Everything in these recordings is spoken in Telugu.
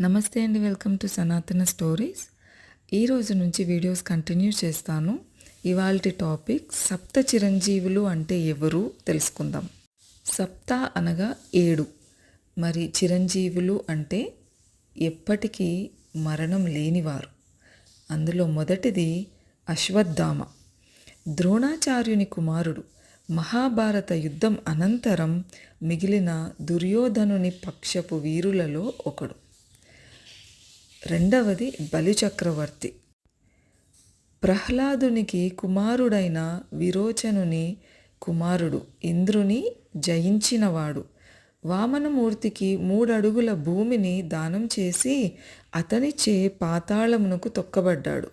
నమస్తే అండి వెల్కమ్ టు సనాతన స్టోరీస్. ఈరోజు నుంచి వీడియోస్ కంటిన్యూ చేస్తాను. ఇవాళ టాపిక్ సప్త చిరంజీవులు అంటే ఎవరు తెలుసుకుందాం. సప్త అనగా ఏడు. మరి చిరంజీవులు అంటే ఎప్పటికీ మరణం లేనివారు. అందులో మొదటిది అశ్వత్థామ. ద్రోణాచార్యుని కుమారుడు. మహాభారత యుద్ధం అనంతరం మిగిలిన దుర్యోధనుని పక్షపు వీరులలో ఒకడు. రెండవది బలిచక్రవర్తి ప్రహ్లాదునికి కుమారుడైన విరోచనుని కుమారుడు ఇంద్రుని జయించినవాడు. వామనమూర్తికి మూడడుగుల భూమిని దానం చేసి అతనిచే పాతాళమునకు తొక్కబడ్డాడు.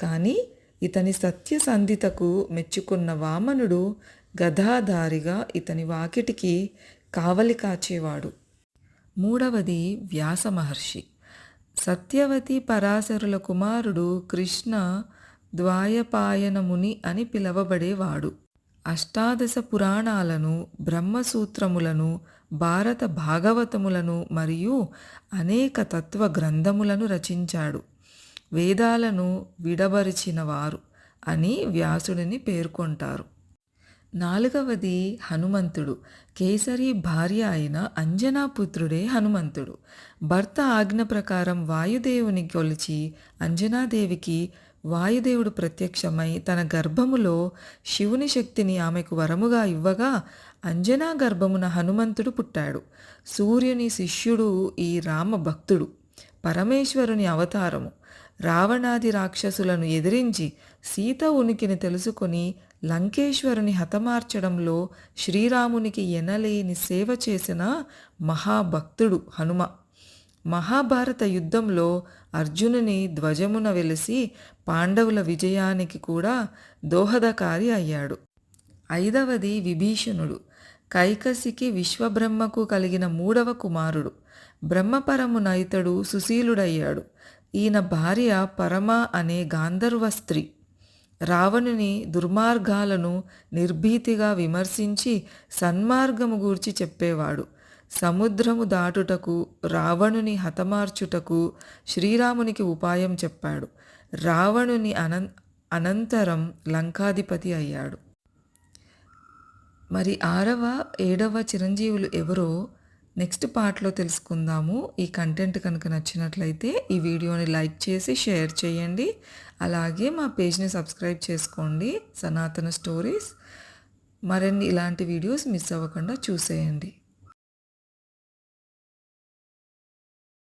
కానీ ఇతని సత్యసంధితకు మెచ్చుకున్న వామనుడు గదాధారిగా ఇతని వాకిటికి కావలి కాచేవాడు. మూడవది వ్యాస మహర్షి సత్యవతి పరాశరుల కుమారుడు కృష్ణ ద్వాయపాయనముని అని పిలవబడేవాడు. అష్టాదశ పురాణాలను బ్రహ్మసూత్రములను భారత భాగవతములను మరియు అనేక తత్వ గ్రంథములను రచించాడు. వేదాలను విడబరిచినవారు అని వ్యాసుడిని పేర్కొంటారు. నాలుగవది హనుమంతుడు. కేసరి భార్య అయిన అంజనాపుత్రుడే హనుమంతుడు. భర్త ఆజ్ఞ ప్రకారం వాయుదేవుని కొలిచి అంజనాదేవికి వాయుదేవుడు ప్రత్యక్షమై తన గర్భములో శివుని శక్తిని ఆమెకు వరముగా ఇవ్వగా అంజనా గర్భమున హనుమంతుడు పుట్టాడు. సూర్యుని శిష్యుడు ఈ రామ భక్తుడు. పరమేశ్వరుని అవతారము. రావణాది రాక్షసులను ఎదిరించి సీత ఉనికిని తెలుసుకొని లంకేశ్వరుని హతమార్చడంలో శ్రీరామునికి ఎనలేని సేవ చేసిన మహాభక్తుడు హనుమ. మహాభారత యుద్ధంలో అర్జునుని ధ్వజమున వెలిసి పాండవుల విజయానికి కూడా దోహదకారి అయ్యాడు. ఐదవది విభీషణుడు. కైకసికి విశ్వబ్రహ్మకు కలిగిన మూడవ కుమారుడు. బ్రహ్మపరమున ఇతడు సుశీలుడయ్యాడు. ఈయన భార్య పరమ అనే గాంధర్వ స్త్రీ. రావణుని దుర్మార్గాలను నిర్భీతిగా విమర్శించి సన్మార్గము గూర్చి చెప్పేవాడు. సముద్రము దాటుటకు రావణుని హతమార్చుటకు శ్రీరామునికి ఉపాయం చెప్పాడు. రావణుని అనం అనంతరం లంకాధిపతి అయ్యాడు. మరి ఆరవ ఏడవ చిరంజీవులు ఎవరో నెక్స్ట్ పార్ట్లో తెలుసుకుందాము. ఈ కంటెంట్ కనుక నచ్చినట్లయితే ఈ వీడియోని లైక్ చేసి షేర్ చేయండి. అలాగే మా పేజ్ని సబ్స్క్రైబ్ చేసుకోండి. సనాతన స్టోరీస్. మరిన్ని ఇలాంటి వీడియోస్ మిస్ అవ్వకుండా చూసేయండి.